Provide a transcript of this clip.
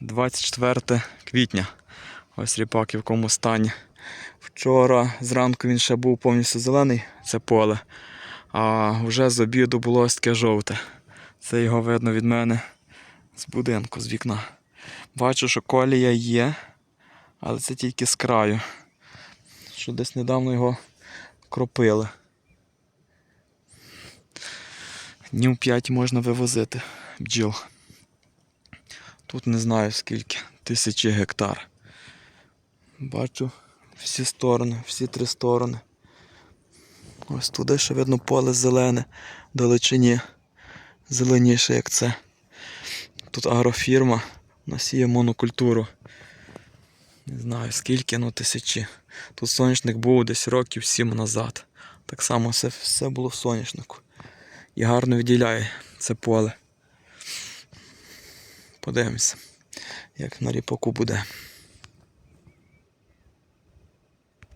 24 квітня. Ось ріпак в якому стані. Вчора зранку він ще був повністю зелений, це поле. А вже з обіду було ось таке жовте. Це його видно від мене з будинку, з вікна. Бачу, що колія є, але це тільки з краю. Що десь недавно його кропили. Днів 5 можна вивозити бджіл. Тут не знаю скільки, тисячі гектар. Бачу всі сторони, всі три сторони. Ось туди ще видно поле зелене, далечині. Зеленіше, як це. Тут агрофірма насіє монокультуру. Не знаю скільки, ну тисячі. Тут соняшник був десь років сім назад. Так само все, все було в соняшнику. І гарно виділяє це поле. Подивимося, як на ріпаку буде.